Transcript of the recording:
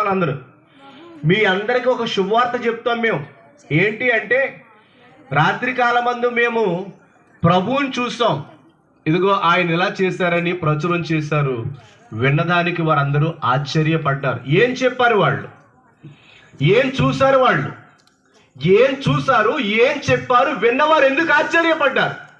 అందరూ. మీ అందరికి ఒక శుభవార్త చెప్తాం మేము. ఏంటి అంటే రాత్రి కాలమందు మేము ప్రభువుని చూస్తాం. ఇదిగో ఆయన ఇలా చేశారని ప్రచురం చేశారు. విన్నదానికి వారందరూ ఆశ్చర్యపడ్డారు. ఏం చెప్పారు వాళ్ళు? ఏం చూశారు వాళ్ళు? ఏం చూశారు? ఏం చెప్పారు? విన్నవారు ఎందుకు ఆశ్చర్యపడ్డారు?